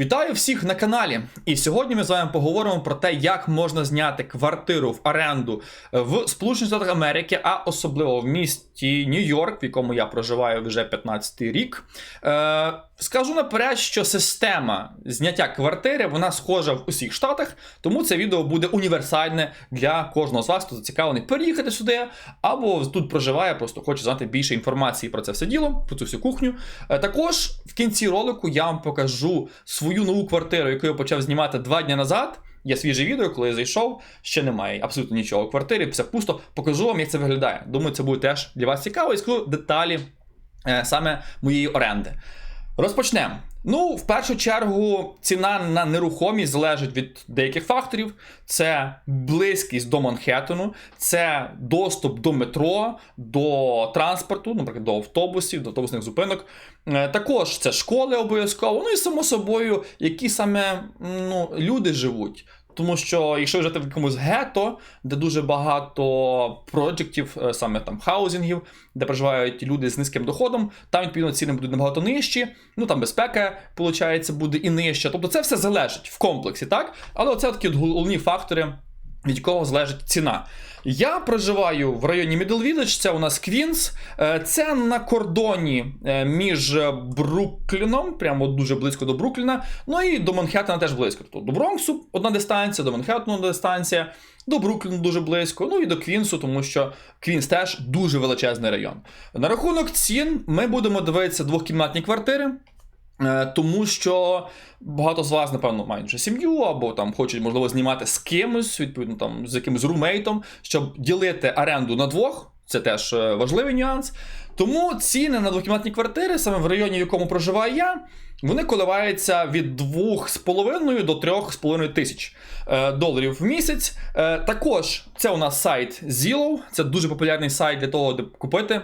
Вітаю всіх на каналі. І сьогодні ми з вами поговоримо про те, як можна зняти квартиру в оренду в Сполучених Штатах Америки, а особливо в місті Нью-Йорк, в якому я проживаю вже 15 рік. Е, Скажу наперед, що система зняття квартири вона схожа в усіх штатах, тому це відео буде універсальне для кожного з вас, хто зацікавлений переїхати сюди, або тут проживає, просто хоче знати більше інформації про це все діло, про цю всю кухню. Е, Також в кінці ролику я вам покажу свою нову квартиру, яку я почав знімати два дні назад. Є свіже відео, коли я зайшов, ще немає абсолютно нічого в квартирі, все пусто. Покажу вам, як це виглядає. Думаю, це буде теж для вас цікаво і скажу деталі е, саме моєї оренди. Розпочнемо. Ну, в першу чергу, ціна на нерухомість залежить від деяких факторів: це близькість до Манхеттену, це доступ до метро, до транспорту, наприклад, до автобусів, до автобусних зупинок. Е, Також це школи обов'язково. Ну і само собою, які саме ну, люди живуть. Тому що якщо вже ти в якомусь гетто, де дуже багато проєктів, е, саме там хаузінгів, де проживають люди з низьким доходом, там відповідно ціни будуть набагато нижчі. Ну там безпека, виходить, буде і нижча. Тобто це все залежить в комплексі, так? Але оце такі головні фактори. Від якого залежить ціна. Я проживаю в районі Middle це у нас Квінс. Е, Це на кордоні е, між Брукліном, прямо дуже близько до Брукліна. Ну і до Манхеттена теж близько. Тобто до Бронксу одна дистанція, до Манхеттену одна дистанція, до Брукліну дуже близько. Ну і до Квінсу, тому що Квінс теж дуже величезний район. На рахунок цін ми будемо дивитися двохкімнатні квартири. Е, Тому що багато з вас, напевно, мають вже сім'ю, або там хочуть, можливо, знімати з кимось, відповідно, там з якимось румейтом, щоб ділити оренду на двох. Це теж е, важливий нюанс. Тому ціни на двокімнатні квартири, саме в районі, в якому проживаю я, вони коливаються від 2,5 до 3,5 тисяч е, доларів в місяць. Також це у нас сайт Zillow, це дуже популярний сайт для того, де купити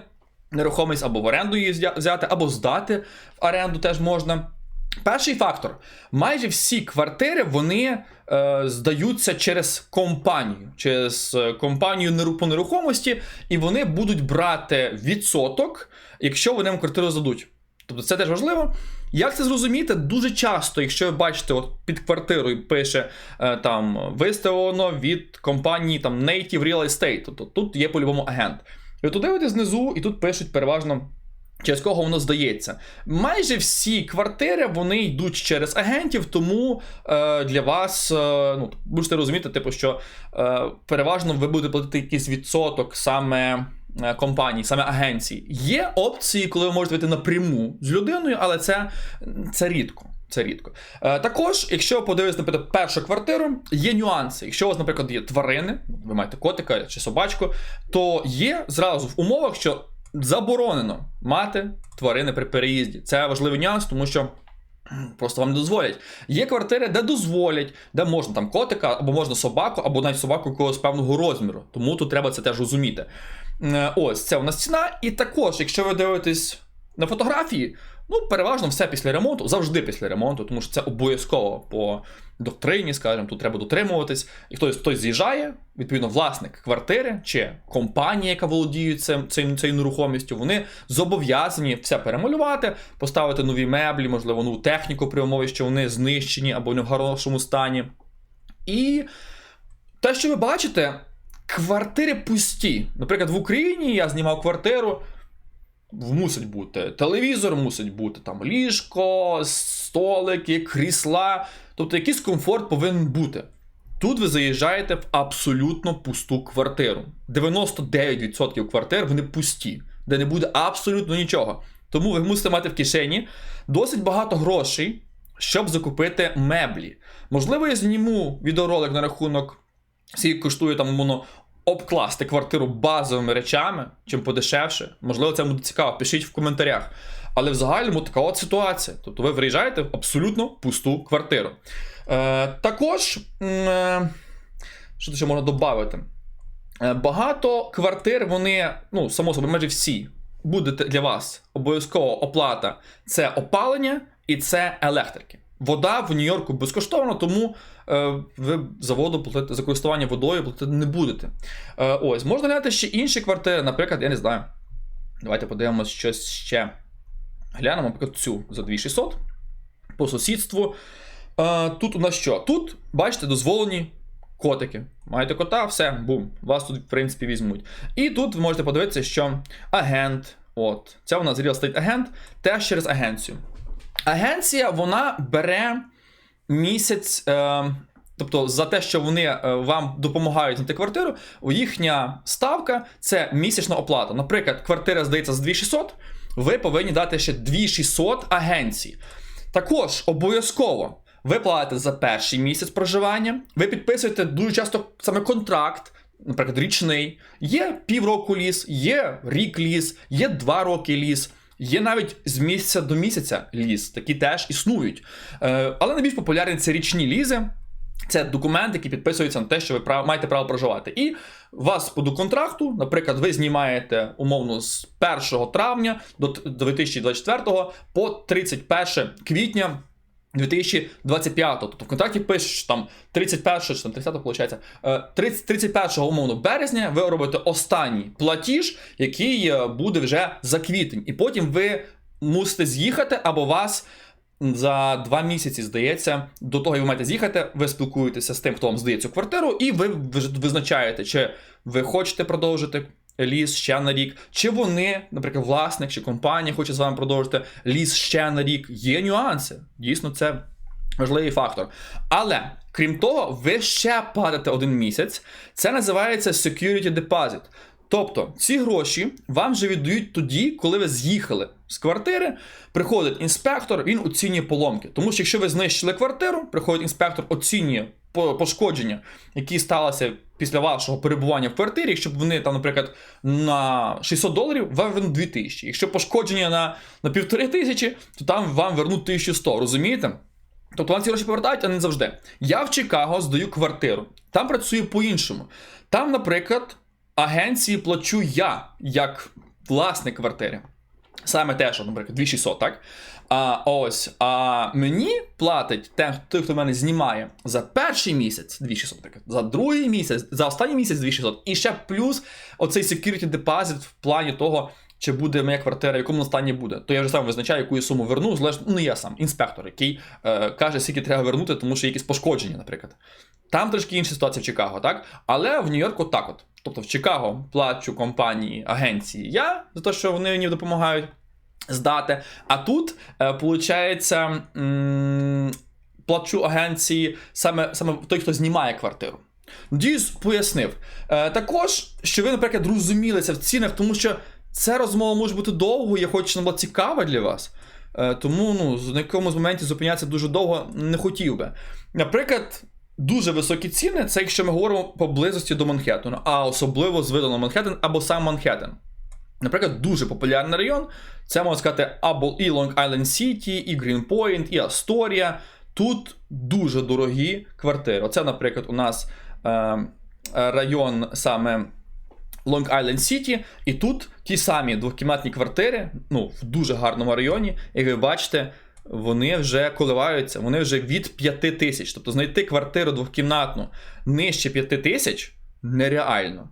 нерухомість або в оренду її взяти, або здати в оренду теж можна. Перший фактор: майже всі квартири вони е, здаються через компанію, через е, компанію по нерухомості, і вони будуть брати відсоток, якщо вони вам квартиру здадуть. Тобто це теж важливо. Як це зрозуміти? Дуже часто, якщо ви бачите, от під квартирою пише е, там виставлено від компанії там Native Real Estate, тобто тут є по-любому агент. І от знизу, і тут пишуть переважно. Через кого воно здається. Майже всі квартири вони йдуть через агентів, тому е, для вас е, ну, будете розуміти, типу, що е, переважно ви будете платити якийсь відсоток саме е, компаній, саме агенцій. Є опції, коли ви можете вийти напряму з людиною, але це, це рідко. Це рідко. Е, також, якщо ви подивитесь, наприклад, першу квартиру, є нюанси. Якщо у вас, наприклад, є тварини, ви маєте котика чи собачку, то є зразу в умовах, що заборонено мати тварини при переїзді. Це важливий нюанс, тому що. Просто вам не дозволять. Є квартири, де дозволять, де можна там котика, або можна собаку, або навіть собаку якогось певного розміру. Тому тут треба це теж розуміти. Е, Ось це у нас ціна. І також, якщо ви дивитесь на фотографії, ну переважно все після ремонту, завжди після ремонту, тому що це обов'язково по доктрині, скажімо, тут треба дотримуватись. І хтось хтось з'їжджає, відповідно, власник квартири чи компанія, яка володіє цим, цим, цією нерухомістю, вони зобов'язані все перемалювати, поставити нові меблі, можливо, нову техніку при умові, що вони знищені або не в хорошому стані. І те, що ви бачите, квартири пусті. Наприклад, в Україні я знімав квартиру. Мусить бути телевізор, мусить бути там ліжко, столики, крісла. Тобто якийсь комфорт повинен бути. Тут ви заїжджаєте в абсолютно пусту квартиру. 99% квартир вони пусті, де не буде абсолютно нічого. Тому ви мусите мати в кишені досить багато грошей, щоб закупити меблі. Можливо, я зніму відеоролик на рахунок, скільки коштує там воно обкласти квартиру базовими речами, чим подешевше. Можливо, це буде цікаво. Пишіть в коментарях. Але в загальному така от ситуація. Тобто ви виїжджаєте в абсолютно пусту квартиру. Е, також, е, що ще можна додати? Е, багато квартир, вони, ну, само собою, майже всі, буде для вас обов'язково оплата це опалення і це електрики. Вода в Нью-Йорку безкоштовна, тому е, ви за воду платити за користування водою платити не будете. Е, ось, можна глянути ще інші квартири, наприклад, я не знаю. Давайте подивимось щось ще. Глянемо, наприклад, цю за 2600. по сусідству. Е, тут у нас що? Тут, бачите, дозволені котики. Маєте кота, все, бум. Вас тут, в принципі, візьмуть. І тут ви можете подивитися, що агент, от, це у нас real estate агент, теж через агенцію. Агенція, вона бере місяць. Е, Тобто за те, що вони е, вам допомагають знайти квартиру, їхня ставка це місячна оплата. Наприклад, квартира здається з 2600, ви повинні дати ще 2600 агенції. Також обов'язково ви платите за перший місяць проживання, ви підписуєте дуже часто саме контракт, наприклад, річний. Є півроку ліс, є рік ліс, є два роки ліс. Є навіть з місяця до місяця ліз, такі теж існують. Е, але найбільш популярні це річні лізи. Це документ, який підписується на те, що ви маєте право проживати. І вас по контракту, наприклад, ви знімаєте умовно з 1 травня до 2024 по 31 квітня 2025. Тобто в контракті пише, що там 31 чи там 30 виходить, 30, 31 умовно березня ви робите останній платіж, який е, буде вже за квітень. І потім ви мусите з'їхати або вас за два місяці, здається, до того, як ви маєте з'їхати, ви спілкуєтеся з тим, хто вам здає цю квартиру, і ви визначаєте, чи ви хочете продовжити ліс ще на рік, чи вони, наприклад, власник чи компанія хоче з вами продовжити ліс ще на рік. Є нюанси. Дійсно, це важливий фактор. Але крім того, ви ще платите один місяць. Це називається security deposit. Тобто ці гроші вам вже віддають тоді, коли ви з'їхали з квартири. Приходить інспектор, він оцінює поломки. Тому що якщо ви знищили квартиру, приходить інспектор, оцінює пошкодження, які сталися після вашого перебування в квартирі. Якщо вони там, наприклад, на 600 доларів, вам вернуть 2000. Якщо пошкодження на, на півтори тисячі, то там вам вернуть 1100, розумієте? Тобто вам ці гроші повертають, а не завжди. Я в Чикаго здаю квартиру. Там працює по-іншому. Там, наприклад, агенції плачу я, як власник квартири. Саме те, що, наприклад, 2600, так? А ось, а мені платить те, той, хто мене знімає за перший місяць 2600, так, за другий місяць, за останній місяць 2600, і ще плюс оцей security deposit в плані того, чи буде моя квартира, в якому стані буде. То я вже сам визначаю, яку суму верну, залежно, ну не я сам, інспектор, який е, каже, скільки треба вернути, тому що якісь пошкодження, наприклад. Там трошки інша ситуація в Чикаго, так? Але в Нью-Йорку так от. Тобто в Чикаго плачу компанії, агенції я за те, що вони мені допомагають здати. А тут, е, виходить, плачу агенції саме, саме той, хто знімає квартиру. Надіюсь, пояснив. Е, також, що ви, наприклад, розумілися в цінах, тому що ця розмова може бути довгою, я хочу, щоб вона була цікава для вас. Е, тому ну, на якомусь моменті зупинятися дуже довго не хотів би. Наприклад, дуже високі ціни це якщо ми говоримо поблизості до Манхеттена, а особливо з виду на Манхеттен або сам Манхеттен. Наприклад, дуже популярний район. Це можна сказати або і Long Island City, і Greenpoint, і Асторія. Тут дуже дорогі квартири. Оце, наприклад, у нас е, район саме Long Island City, і тут ті самі двокімнатні квартири, ну, в дуже гарному районі, як ви бачите, вони вже коливаються, вони вже від 5 тисяч. Тобто знайти квартиру двокімнатну нижче 5 тисяч нереально.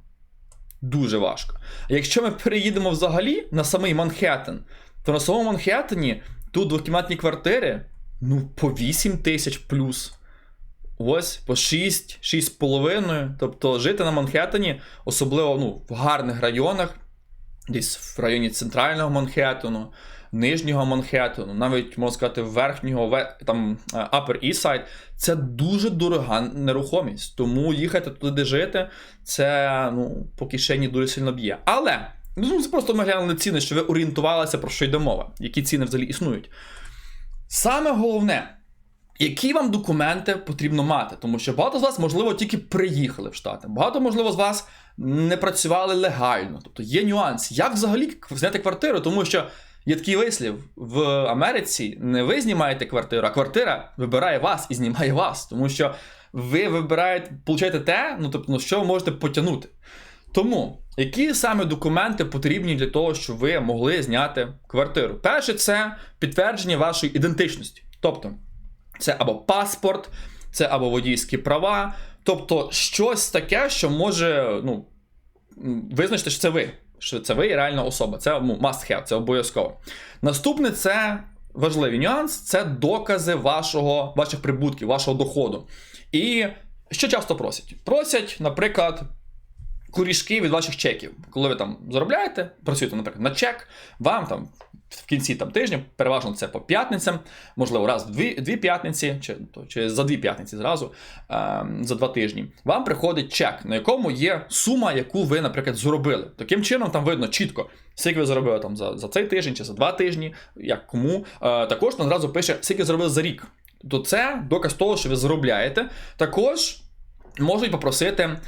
Дуже важко. А якщо ми переїдемо взагалі на самий Манхеттен, то на самому Манхеттені тут двокімнатні квартири ну, по 8 тисяч плюс. Ось по 6, 6,5. Тобто жити на Манхеттені, особливо ну, в гарних районах, десь в районі центрального Манхеттену, нижнього Манхеттену, навіть можна сказати, верхнього ве- там е, Upper East Side, це дуже дорога нерухомість. Тому їхати туди жити, це ну, по кишені дуже сильно б'є. Але ну, просто ми глянули ціни, що ви орієнтувалися, про що йде мова, які ціни взагалі існують. Саме головне, які вам документи потрібно мати, тому що багато з вас, можливо, тільки приїхали в Штати. Багато, можливо, з вас не працювали легально. Тобто є нюанс, як взагалі зняти квартиру, тому що є такий вислів в Америці: не ви знімаєте квартиру, а квартира вибирає вас і знімає вас, тому що ви вибираєте, получаєте те, ну тобто, ну, що ви можете потягнути. Тому, які саме документи потрібні для того, щоб ви могли зняти квартиру? Перше, це підтвердження вашої ідентичності. Тобто, це або паспорт, це або водійські права, тобто щось таке, що може ну, визначити, що це ви. Що це ви реальна особа. Це ну, must have, це обов'язково. Наступне це важливий нюанс це докази вашого, ваших прибутків, вашого доходу. І що часто просять? Просять, наприклад, корішки від ваших чеків. Коли ви там заробляєте, працюєте, наприклад, на чек, вам там в кінці там, тижня, переважно це по п'ятницям, можливо, раз в дві, дві п'ятниці, чи, чи за дві п'ятниці зразу, е, за два тижні, вам приходить чек, на якому є сума, яку ви, наприклад, заробили. Таким чином, там видно чітко, скільки ви заробили там, за, за цей тиждень чи за два тижні, як кому. Е, також там одразу пише, скільки заробили за рік. То це доказ того, що ви заробляєте. Також можуть попросити е,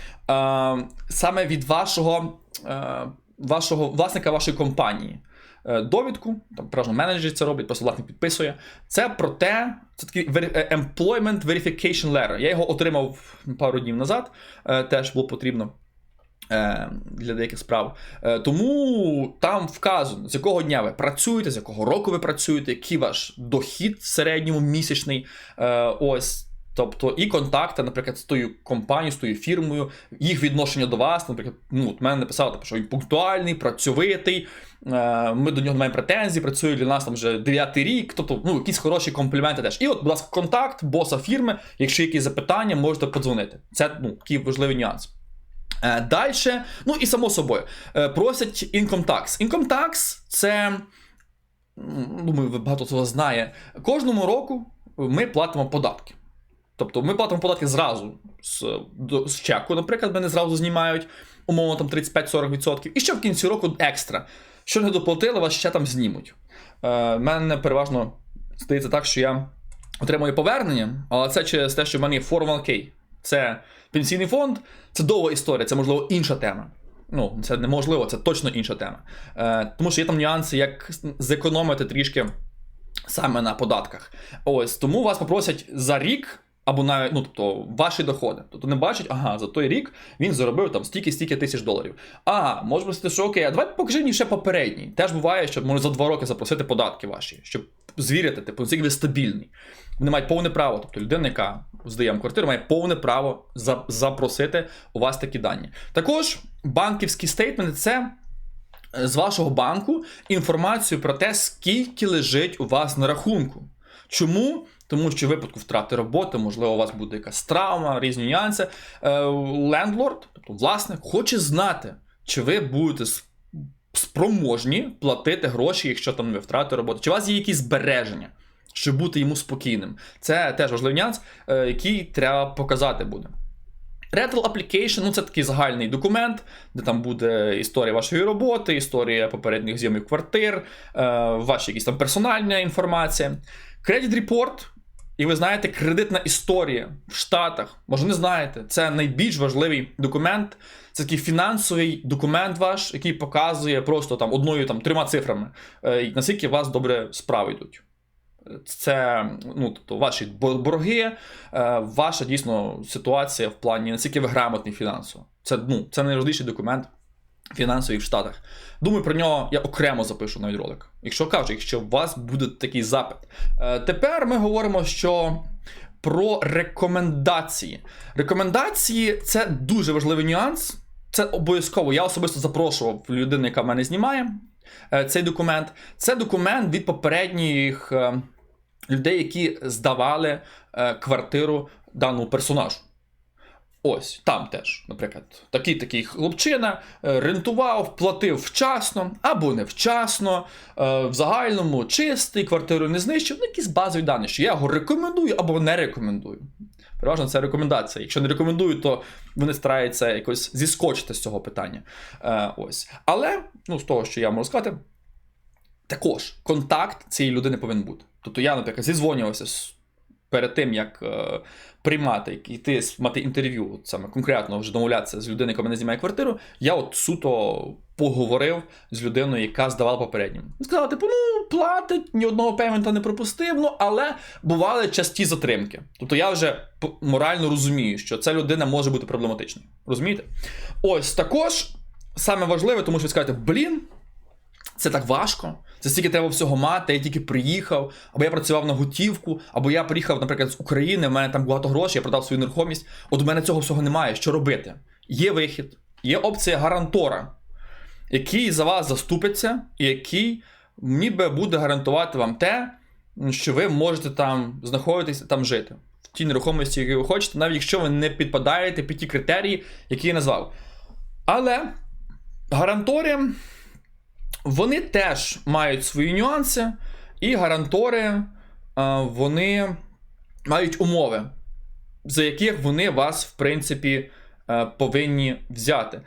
саме від вашого, е, вашого власника вашої компанії. е, Довідку, там переважно менеджер це робить, просто власник підписує. Це про те, це такий е, employment verification letter. Я його отримав пару днів назад, е, теж було потрібно для деяких справ. Тому там вказано, з якого дня ви працюєте, з якого року ви працюєте, який ваш дохід в середньому місячний. Ось. Тобто і контакти, наприклад, з тою компанією, з тою фірмою, їх відношення до вас. Наприклад, ну, от мене написали, типу, що він пунктуальний, працьовитий, е, ми до нього маємо претензій, працює для нас там вже дев'ятий рік. Тобто, ну, якісь хороші компліменти теж. І от, будь ласка, контакт боса фірми. Якщо є якісь запитання, можете подзвонити. Це ну, такий важливий нюанс. Е, Далі, ну і само собою, е, просять income tax. Income tax це, думаю, ви багато цього знає. Кожному року ми платимо податки. Тобто ми платимо податки зразу з, з чеку, наприклад, мене зразу знімають, умовно там 35-40%. І ще в кінці року екстра. Що не доплатили, вас ще там знімуть. Е, мене переважно стається так, що я отримую повернення, але це через те, що в мене є 401k. Це пенсійний фонд, це довга історія, це можливо інша тема. Ну, це неможливо, це точно інша тема. Е, тому що є там нюанси, як зекономити трішки саме на податках. Ось тому вас попросять за рік. Або навіть ну, тобто, ваші доходи. Тобто не бачать, ага, за той рік він заробив там стільки-стільки тисяч доларів. А, може просити, що окей, а давай покажи мені ще попередній. Теж буває, що може за два роки запросити податки ваші, щоб звірити, типу, ви стабільний. Вони мають повне право. Тобто людина, яка здає вам квартиру, має повне право за- запросити у вас такі дані. Також банківські стейтменти це е, з вашого банку інформацію про те, скільки лежить у вас на рахунку. Чому? Тому що в випадку втрати роботи, можливо, у вас буде якась травма, різні нюанси. Е, Лендлорд, тобто власник, хоче знати, чи ви будете спроможні платити гроші, якщо там ви втрати роботи, чи у вас є якісь збереження, щоб бути йому спокійним. Це теж важливий нюанс, е, який треба показати буде. Rental Application ну це такий загальний документ, де там буде історія вашої роботи, історія попередніх зйомів квартир, е, ваша якісь там персональна інформація. Credit Report, і ви знаєте, кредитна історія в Штатах, може не знаєте, це найбільш важливий документ. Це такий фінансовий документ ваш, який показує просто там одною там трьома цифрами, е, наскільки у вас добре справи йдуть. Це ну, тобто, ваші борги, е, ваша дійсно ситуація в плані, наскільки ви грамотний фінансово. Це, ну, це найважливіший документ фінансовий в Штатах. Думаю, про нього я окремо запишу навіть ролик. Якщо кажу, якщо у вас буде такий запит. Е, тепер ми говоримо, що. Про рекомендації. Рекомендації це дуже важливий нюанс. Це обов'язково. Я особисто запрошував людину, яка в мене знімає е, цей документ. Це документ від попередніх е, людей, які здавали квартиру даному персонажу. Ось там теж, наприклад, такий такий хлопчина е, рентував, платив вчасно або невчасно, е, в загальному чистий, квартиру не знищив. Ну, якісь базові дані, що я його рекомендую або не рекомендую. Переважно це рекомендація. Якщо не рекомендую, то вони стараються якось зіскочити з цього питання. Е, ось. Але, ну, з того, що я можу сказати, також контакт цієї людини повинен бути. Тобто я, наприклад, зізвонювався з перед тим, як е, приймати, йти мати інтерв'ю, саме конкретно вже домовлятися з людиною, яка мене знімає квартиру, я от суто поговорив з людиною, яка здавала попереднім. Сказала, типу, ну, платить, ні одного пеймента не пропустив, ну, але бували часті затримки. Тобто я вже морально розумію, що ця людина може бути проблематичною. Розумієте? Ось також саме важливе, тому що ви скажете, блін, це так важко. Це стільки треба всього мати, я тільки приїхав, або я працював на готівку, або я приїхав, наприклад, з України, в мене там багато грошей, я продав свою нерухомість. От у мене цього всього немає. Що робити? Є вихід, є опція гарантора, який за вас заступиться, і який ніби буде гарантувати вам те, що ви можете там знаходитися, там жити. В тій нерухомості, яку ви хочете, навіть якщо ви не підпадаєте під ті критерії, які я назвав. Але гарантори, вони теж мають свої нюанси, і гарантори, е, вони мають умови, за яких вони вас, в принципі, е, повинні взяти.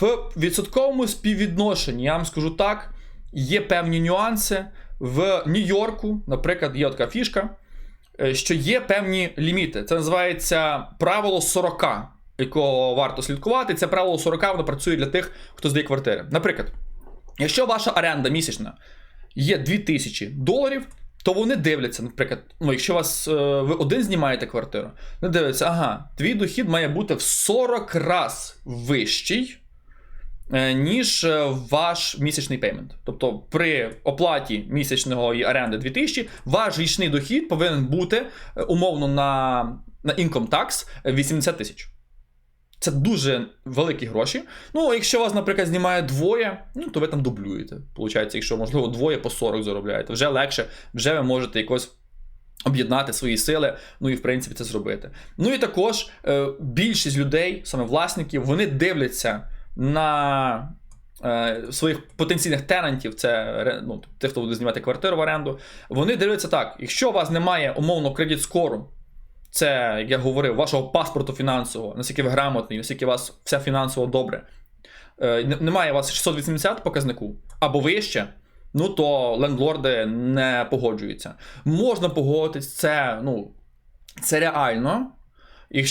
В відсотковому співвідношенні, я вам скажу так, є певні нюанси. В Нью-Йорку, наприклад, є така фішка, е, що є певні ліміти. Це називається правило 40, якого варто слідкувати. Це правило 40 воно працює для тих, хто здає квартири. Наприклад, якщо ваша оренда місячна є 2000 доларів, то вони дивляться, наприклад, ну, якщо вас е, ви один знімаєте квартиру, вони дивляться, ага, твій дохід має бути в 40 раз вищий, е, ніж е, ваш місячний пеймент. Тобто при оплаті місячної оренди 2000, ваш річний дохід повинен бути умовно на, на income tax 80 тисяч. Це дуже великі гроші. Ну, якщо вас, наприклад, знімає двоє, ну то ви там дублюєте. Получається, якщо, можливо, двоє по 40 заробляєте, вже легше, вже ви можете якось. Об'єднати свої сили, ну і в принципі це зробити. Ну і також е, більшість людей, саме власників, вони дивляться на е, своїх потенційних тенантів, це ну, тих, хто буде знімати квартиру в оренду. Вони дивляться так: якщо у вас немає умовно кредит скору, це, як я говорив, вашого паспорту фінансового, наскільки ви грамотний, наскільки у вас все фінансово добре. Е, немає у вас 680 показнику або вище, ну то лендлорди не погоджуються. Можна погодитись, це, ну, це реально,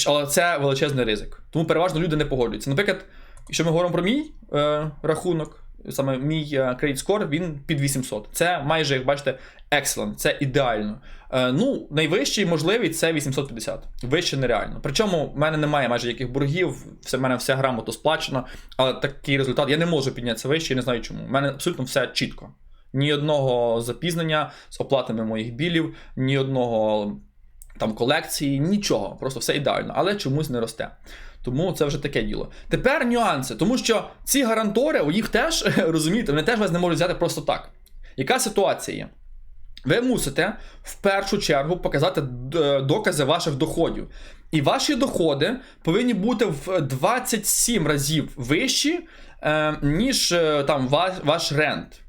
але це величезний ризик. Тому переважно люди не погоджуються. Наприклад, якщо ми говоримо про мій е, рахунок, саме мій е, credit score, він під 800. Це майже, як бачите, excellent, це ідеально. Е, ну, найвищий можливий це 850. Вище нереально. Причому в мене немає майже яких боргів, в мене все грамотно сплачено, але такий результат я не можу піднятися вище, я не знаю чому. У мене абсолютно все чітко. Ні одного запізнення з оплатами моїх білів, ні одного там колекції, нічого. Просто все ідеально, але чомусь не росте. Тому це вже таке діло. Тепер нюанси, тому що ці гарантори, у їх теж розумієте, вони теж вас не можуть взяти просто так. Яка ситуація є? Ви мусите в першу чергу показати докази ваших доходів. І ваші доходи повинні бути в 27 разів вищі, е, ніж е, там ваш рент.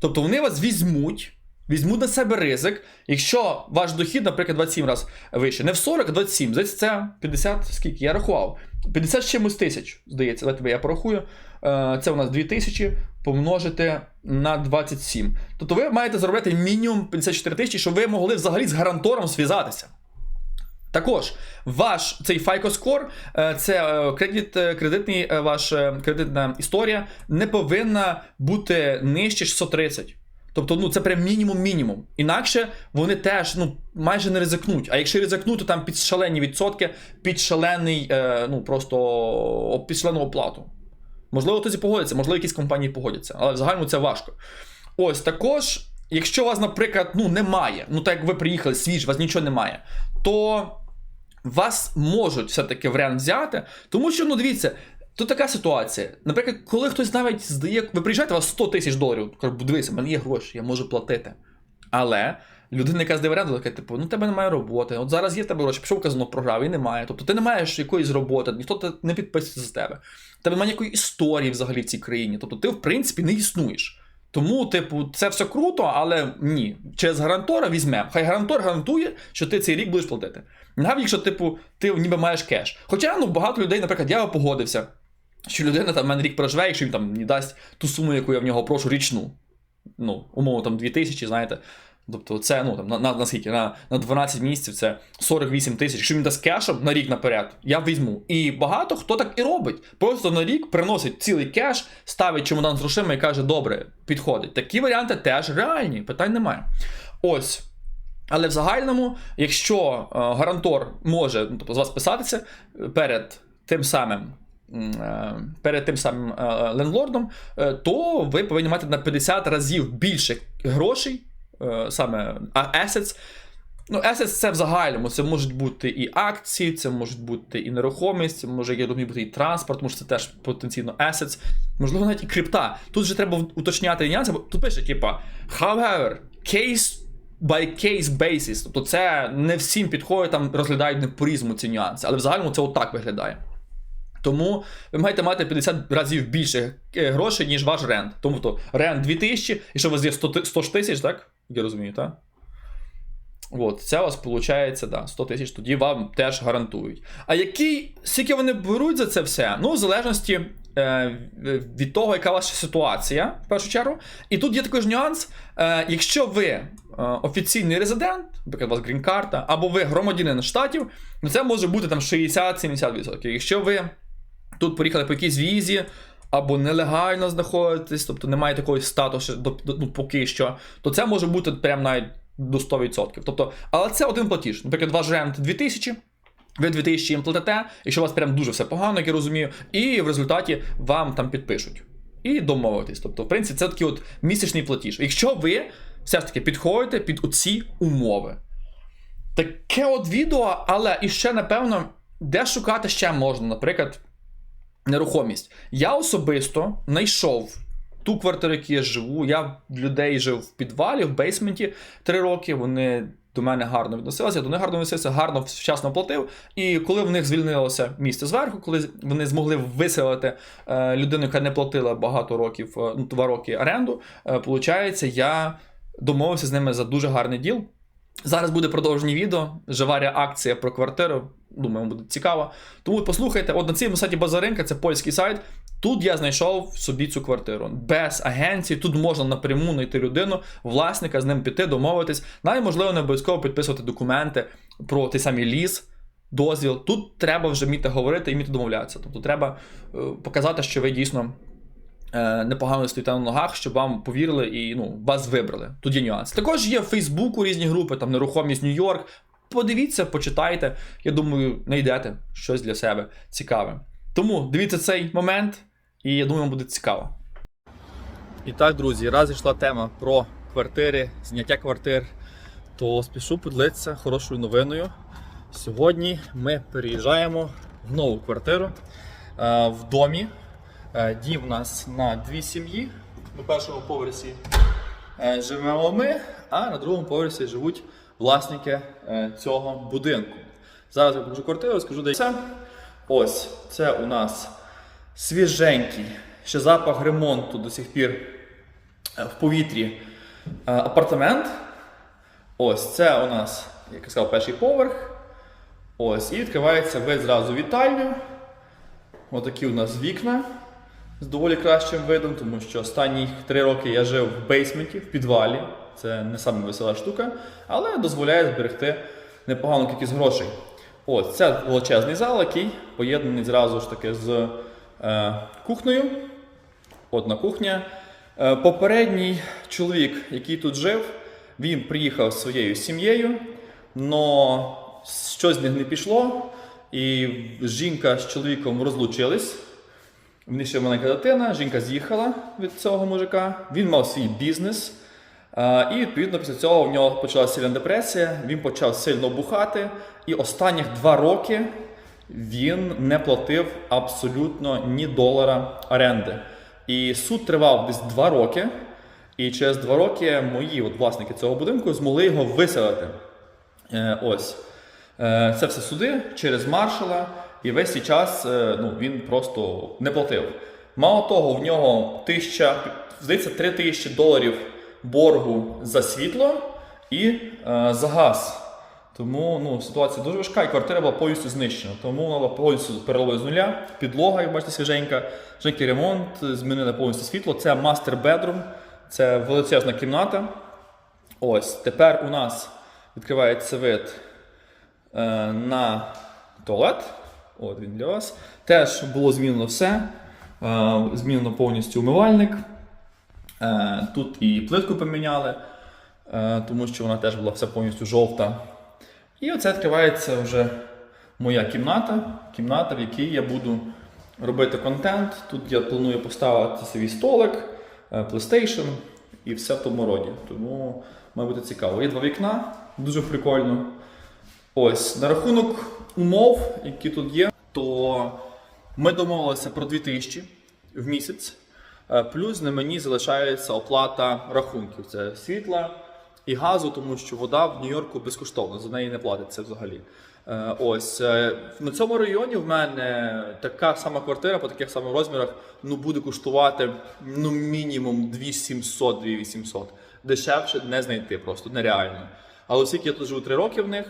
Тобто вони вас візьмуть, візьмуть на себе ризик, якщо ваш дохід, наприклад, 27 разів вище. Не в 40, а 27. Здається, це 50, скільки? Я рахував. 50 з чимось тисяч, здається, давайте я порахую. Е, Це у нас 2000 помножити на 27. Тобто ви маєте заробляти мінімум 54 тисячі, щоб ви могли взагалі з гарантором зв'язатися. Також ваш цей FICO Score, е, це е, кредит, кредитний, ваш е, кредитна історія не повинна бути нижче 630. Тобто, ну це прям мінімум-мінімум. Інакше вони теж ну, майже не ризикнуть. А якщо ризикнуть, то там під шалені відсотки, під шалений, е, ну просто під шалену оплату. Можливо, хтось і погодиться, можливо, якісь компанії погодяться, але в загальному це важко. Ось також, якщо у вас, наприклад, ну немає, ну так як ви приїхали свіж, у вас нічого немає, то вас можуть все-таки в рент взяти, тому що, ну дивіться, тут така ситуація. Наприклад, коли хтось навіть здає, ви приїжджаєте, у вас 100 тисяч доларів, каже, дивися, в мене є гроші, я можу платити. Але людина, яка здає оренду, така, типу, ну тебе немає роботи. От зараз є в тебе гроші, пішов в казино програв і немає. Тобто ти не маєш якоїсь роботи, ніхто не підписується за тебе. Тебе немає ніякої історії взагалі в цій країні. Тобто ти, в принципі, не існуєш. Тому, типу, це все круто, але ні. Через гарантора візьмемо. Хай гарантор гарантує, що ти цей рік будеш платити. Навіть якщо, типу, ти ніби маєш кеш. Хоча ну, багато людей, наприклад, я погодився, що людина там в мене рік проживе, якщо він там мені дасть ту суму, яку я в нього прошу річну. Ну, умовно, там 2000, знаєте. Тобто це ну, там, на, на, скільки? На, на 12 місяців це 48 тисяч. Якщо він дасть кешом на рік наперед, я візьму. І багато хто так і робить. Просто на рік приносить цілий кеш, ставить чемодан з грошима і каже, добре, підходить. Такі варіанти теж реальні, питань немає. Ось. Але в загальному, якщо е, гарантор може ну, тобто, з вас писатися е, перед тим самим. Е, Перед тим самим е, лендлордом, е, то ви повинні мати на 50 разів більше грошей, саме assets. Ну, assets це в загальному. Це можуть бути і акції, це можуть бути і нерухомість, це може, я думаю, бути і транспорт, може це теж потенційно assets, можливо, навіть і крипта. Тут же треба уточняти нюанси, бо тут пише, типа, however, case by case basis. Тобто це не всім підходить, там розглядають не по-різному ці нюанси, але в загальному це отак виглядає. Тому ви маєте мати 50 разів більше е, грошей, ніж ваш рент. Тому то рент 2000, і що у вас є 100 ти- 100 ж тисяч, так? Я розумію, так? От, це у вас виходить, да, 100 тисяч, тоді вам теж гарантують. А який, скільки вони беруть за це все? Ну, в залежності е, від того, яка ваша ситуація, в першу чергу. І тут є також нюанс: е, якщо ви е, офіційний резидент, наприклад, у вас грін-карта, або ви громадянин штатів, то це може бути там 60-70%. Якщо ви тут поїхали по якійсь візі, або нелегально знаходитесь, тобто немає такої статусу до, ну, поки що, то це може бути прям навіть до 100%. Тобто, але це один платіж. Наприклад, ваш рент 2000, ви 2000 їм платите, якщо у вас прям дуже все погано, як я розумію, і в результаті вам там підпишуть. І домовитись. Тобто, в принципі, це такий от місячний платіж. Якщо ви все ж таки підходите під оці умови. Таке от відео, але і ще, напевно, де шукати ще можна, наприклад, нерухомість. Я особисто знайшов ту квартиру, якій я живу. Я людей жив в підвалі, в бейсменті три роки. Вони до мене гарно відносилися, я до них гарно відносився, гарно вчасно платив. І коли в них звільнилося місце зверху, коли вони змогли виселити е, людину, яка не платила багато років, е, ну, два роки оренду, е, получається, я домовився з ними за дуже гарний діл. Зараз буде продовження відео, жива реакція про квартиру. Думаю, буде цікаво. Тому послухайте, от на цьому сайті Базаринка, це польський сайт. Тут я знайшов собі цю квартиру. Без агенції, тут можна напряму знайти людину, власника, з ним піти, домовитись. Навіть можливо не обов'язково підписувати документи про той самий ліс, дозвіл. Тут треба вже вміти говорити і вміти домовлятися. Тобто треба е, показати, що ви дійсно непогано стоїте на ногах, щоб вам повірили і ну, вас вибрали. Тут є нюанс. Також є в Фейсбуку різні групи, там нерухомість Нью-Йорк. Подивіться, почитайте. Я думаю, знайдете щось для себе цікаве. Тому дивіться цей момент, і я думаю, вам буде цікаво. І так, друзі, раз йшла тема про квартири, зняття квартир, то спішу поділитися хорошою новиною. Сьогодні ми переїжджаємо в нову квартиру е, в домі. Е, Дім у нас на дві сім'ї. На першому поверсі е, живемо ми, а на другому поверсі живуть власники е, цього будинку. Зараз я покажу квартиру, скажу, де це. Ось це у нас свіженький, ще запах ремонту до сих пір в повітрі апартамент. Ось це у нас, як я сказав, перший поверх. Ось, і відкривається вид зразу вітальню. Отакі у нас вікна з доволі кращим видом, тому що останні три роки я жив в бейсменті, в підвалі. Це не саме весела штука, але дозволяє зберегти непогану кількість грошей. Ось це величезний зал, який поєднаний зразу ж таки з е, кухнею. Одна кухня. Е, попередній чоловік, який тут жив, він приїхав зі своєю сім'єю, але щось з них не пішло, і жінка з чоловіком розлучились. В маленька дитина, жінка з'їхала від цього мужика, він мав свій бізнес. І відповідно після цього в нього почалася сильна депресія, він почав сильно бухати, і останніх два роки він не платив абсолютно ні долара оренди. І суд тривав десь два роки, і через два роки мої от власники цього будинку змогли його виселити. Е, ось. Е, Це все суди через маршала, і весь цей час е, ну, він просто не платив. Мало того, в нього тисяча, здається, 3 тисячі доларів боргу за світло і е, за газ. Тому ну, ситуація дуже важка, і квартира була повністю знищена. Тому вона була повністю переловлена з нуля. Підлога, як бачите, свіженька, свіженький ремонт, змінили повністю світло. Це мастер бедрум, це величезна кімната. Ось тепер у нас відкривається вид е, на туалет. От він для вас. Теж було змінено все. Е, змінено повністю умивальник. Е, тут і плитку поміняли, е, тому що вона теж була вся повністю жовта. І оце відкривається вже моя кімната, кімната, в якій я буду робити контент. Тут я планую поставити свій столик, PlayStation і все в тому роді. Тому має бути цікаво. Є два вікна, дуже прикольно. Ось, на рахунок умов, які тут є, то ми домовилися про 2000 в місяць. Е, Плюс на мені залишається оплата рахунків: це світла, і газу, тому що вода в Нью-Йорку безкоштовна, за неї не платиться взагалі. Е, Ось е, на цьому районі в мене така сама квартира по таких самих розмірах ну буде коштувати ну мінімум 2700-2800. Дешевше не знайти просто нереально. Але оскільки я тут живу 3 роки в них,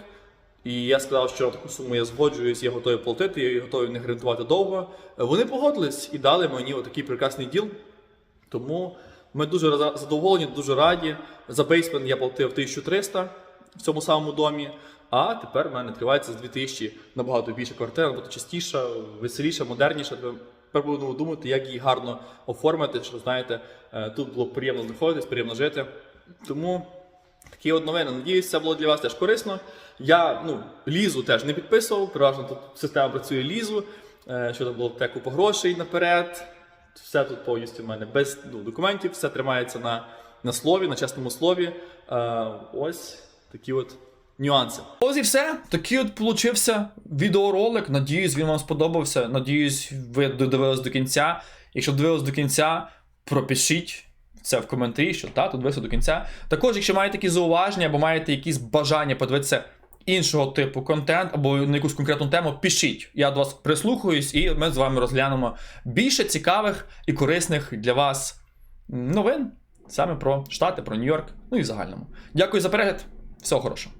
і я сказав, що таку суму я згоджуюсь, я готовий платити, я готовий не гарантувати довго. Вони погодились і дали мені отакий прекрасний діл. Тому ми дуже задоволені, дуже раді. За бейсмент я платив 1300 в цьому самому домі. А тепер в мене відкривається з 2000 набагато більше квартира, набагато частіша, веселіша, модерніша. Тепер будемо думати, як її гарно оформити, щоб знаєте, е, тут було приємно знаходитись, приємно жити. Тому такі от новини. Надіюсь, це було для вас теж корисно. Я ну, лізу теж не підписував, переважно тут система працює лізу, е, що там було те купа грошей наперед. Все тут повністю в мене без ну, документів, все тримається на, на слові, на чесному слові. Е, ось такі от нюанси. Ось і все. Такий от получився відеоролик. Надіюсь, він вам сподобався. Надіюсь, ви додивились до кінця. Якщо дивились до кінця, пропишіть. Це в коментарі, що та, тут дивився до кінця. Також, якщо маєте якісь зауваження або маєте якісь бажання подивитися іншого типу контент або на якусь конкретну тему, пишіть. Я до вас прислухаюсь, і ми з вами розглянемо більше цікавих і корисних для вас новин саме про Штати, про Нью-Йорк, ну і в загальному. Дякую за перегляд. Всього хорошого.